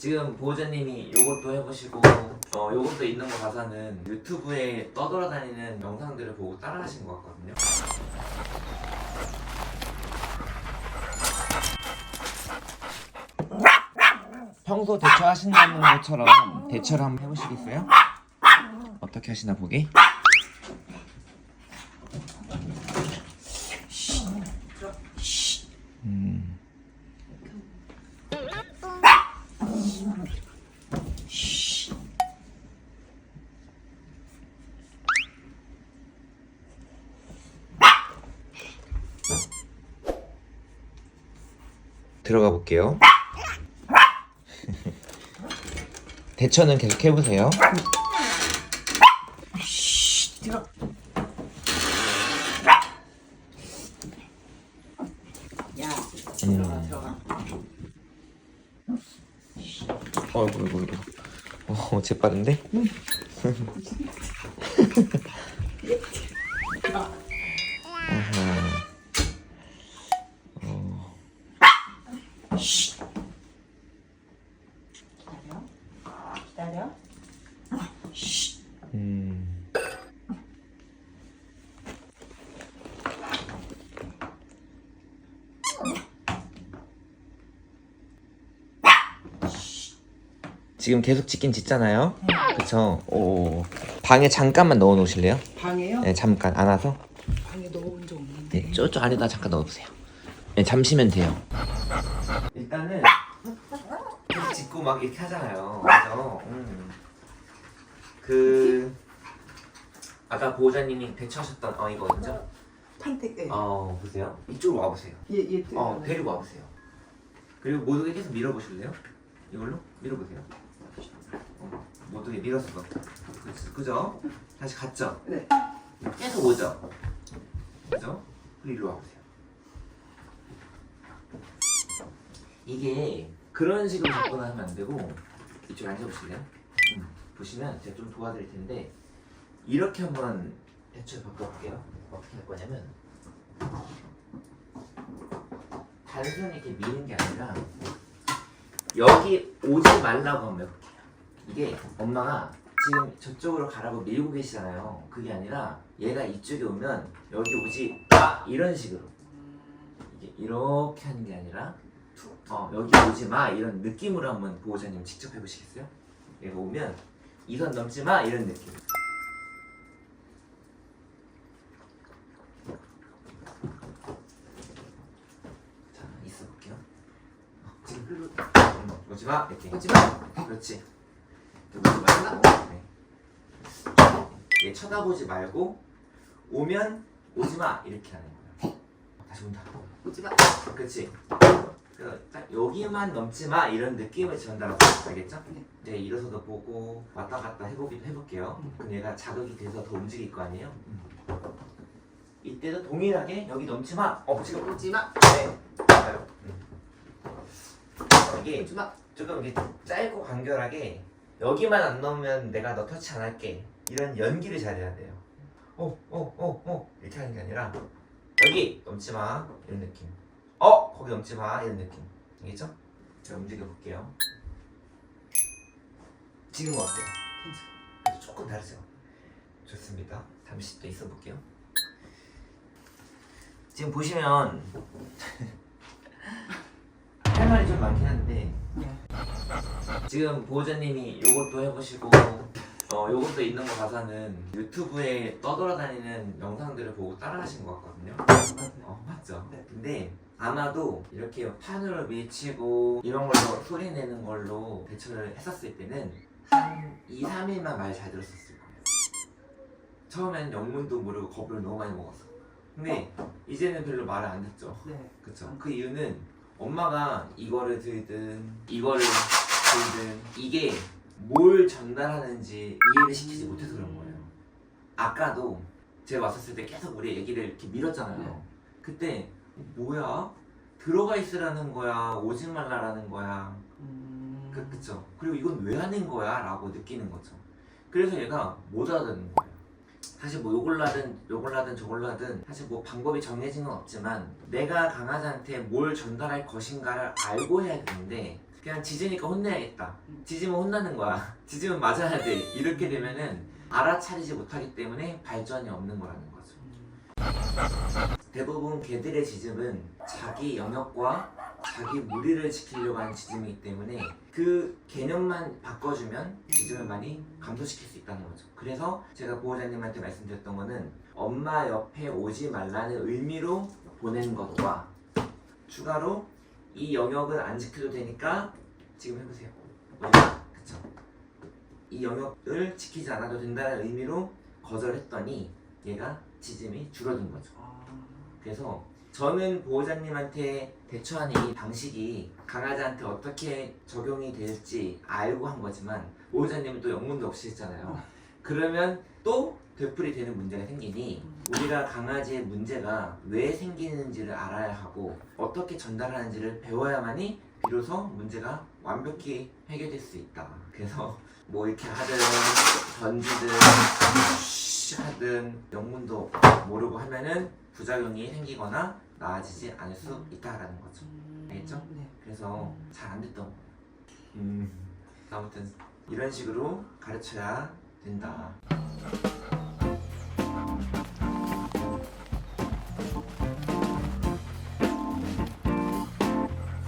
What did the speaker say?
지금 보호자님이 요것도 해보시고 어 요것도 있는 거 봐서는 유튜브에 떠돌아다니는 영상들을 보고 따라하신 것 같거든요. 평소 대처하신다는 것처럼 대처를 한번 해보시겠어요? 어떻게 하시나 보기? 들어가 볼게요. 대처는 계속 해보세요. 들어. 야, 들어가, 들어가. 어이구, 어이구, 어이구. 어, 재빠른데? 아 기다려. 기다려. 음. 지금 계속 찍긴 찍잖아요. 그쵸? 오. 방에 잠깐만 넣어 놓으실래요? 방에요? 네, 잠깐 안아서. 방에 넣어본 적 없는데. 네, 저쪽 안에다 잠깐 넣어보세요. 네, 잠시면 돼요. 일단은 계속 짚고 막 이렇게 하잖아요. 그죠? 음. 그 아까 보호자님이 대처하셨던 어 이거? 판택. 예. 어 보세요. 이쪽으로 와보세요. 얘, 얘 뜨. 어 데리고 와보세요. 그리고 모두게 계속 밀어보실래요? 이걸로 밀어보세요. 어, 모두게 밀어서 그죠? 그죠? 다시 갔죠? 네. 계속 오죠? 그죠? 그리고 일로 와보세요. 이게 그런 식으로 접근하면 안 되고 이쪽에 앉아보실래요? 음, 보시면 제가 좀 도와드릴 텐데 이렇게 한번 대처를 바꿔볼게요. 어떻게 할 거냐면 단순히 이렇게 미는 게 아니라 여기 오지 말라고 해볼게요. 이게 엄마가 지금 저쪽으로 가라고 밀고 계시잖아요. 그게 아니라 얘가 이쪽에 오면 여기 오지 마 이런 식으로 이게 이렇게 하는 게 아니라 어 여기 오지 마 이런 느낌으로 한번 보호자님 직접 해보시겠어요? 얘가 오면 이 선 넘지 마 이런 느낌. 자 있어 볼게요. 어, 지금 음, 오지 마 이렇게. 오지 마. 그렇지. 오지 말고. 네. 얘 쳐다보지 말고 오면 오지 마 이렇게 하는 거야. 다시 온다. 오지 마. 그렇지. 그, 딱 여기만 넘지 마 이런 느낌을 전달하고 알겠죠? 네. 이제 일어서도 보고 왔다 갔다 해보긴 해볼게요. 음. 그럼 얘가 자극이 돼서 더 움직일 거 아니에요? 이때도 동일하게 여기 넘지 마. 어 지금 오지 마. 네. 맞아요. 음. 이게 마. 조금 이렇게 짧고 간결하게 여기만 안 넣으면 내가 너 터치 안 할게 이런 연기를 잘해야 돼요. 어, 어, 어, 어 이렇게 하는 게 아니라 여기 넘지 마 이런 느낌. 어 거기 넘지 마 이런 느낌. 알겠죠? 제가 움직여 볼게요. 지금 은 어때요? 괜찮아. 조금 다르죠? 좋습니다. 잠시 또 있어 볼게요. 지금 보시면 할 말이 좀 많긴 한데 네. 지금 보호자님이 요것도 해보시고 어 요것도 있는 거 봐서는 유튜브에 떠돌아다니는 영상들을 보고 따라하신 것 같거든요. 맞아요. 어 맞죠? 네. 근데 아마도 이렇게 판으로 밀치고 이런 걸로 소리 내는 걸로 대처를 했었을 때는 한 2, 3일만 말 잘 들었었을 거예요. 처음엔 영문도 모르고 겁을 너무 많이 먹었어. 근데 이제는 별로 말을 안 듣죠. 네. 그쵸. 그 이유는 엄마가 이거를 들든 이거를 들든 이게 뭘 전달하는지 이해를 시키지 못해서 그런 거예요. 아까도 제가 왔었을 때 계속 우리 애기를 이렇게 밀었잖아요. 네. 그때 뭐야? 들어가 있으라는 거야? 오지 말라라는 거야? 음. 그, 그쵸. 그리고 이건 왜 하는 거야? 라고 느끼는 거죠. 그래서 얘가 못 알아듣는 거예요. 사실 뭐 요걸 하든 요걸 하든 저걸 하든 사실 뭐 방법이 정해진 건 없지만 내가 강아지한테 뭘 전달할 것인가를 알고 해야 되는데 그냥 짖으니까 혼내야겠다. 음. 짖으면 혼나는 거야. 짖으면 맞아야 돼. 이렇게 되면은 알아차리지 못하기 때문에 발전이 없는 거라는 거죠. 대부분 개들의 짖음은 자기 영역과 자기 무리를 지키려고 하는 짖음이기 때문에 그 개념만 바꿔주면 짖음을 많이 감소시킬 수 있다는 거죠. 그래서 제가 보호자님한테 말씀드렸던 거는 엄마 옆에 오지 말라는 의미로 보내는 것과 추가로 이 영역은 안 지켜도 되니까 지금 해보세요. 그쵸? 이 영역을 지키지 않아도 된다는 의미로 거절했더니 얘가 짖음이 줄어든 거죠. 아, 그래서 저는 보호자님한테 대처하는 이 방식이 강아지한테 어떻게 적용이 될지 알고 한 거지만 보호자님은 또 영문도 없이 했잖아요. 그러면 또 되풀이 되는 문제가 생기니 우리가 강아지의 문제가 왜 생기는지를 알아야 하고 어떻게 전달하는지를 배워야만이 비로소 문제가 완벽히 해결될 수 있다. 그래서 뭐 이렇게 하든 던지든 쉬 하든 영문도 모르고 하면은 부작용이 생기거나 나아지지 않을 수 있다라는 거죠. 음, 알겠죠? 네. 그래서 잘 안 됐던 거예요. 음. 아무튼 이런 식으로 가르쳐야 된다.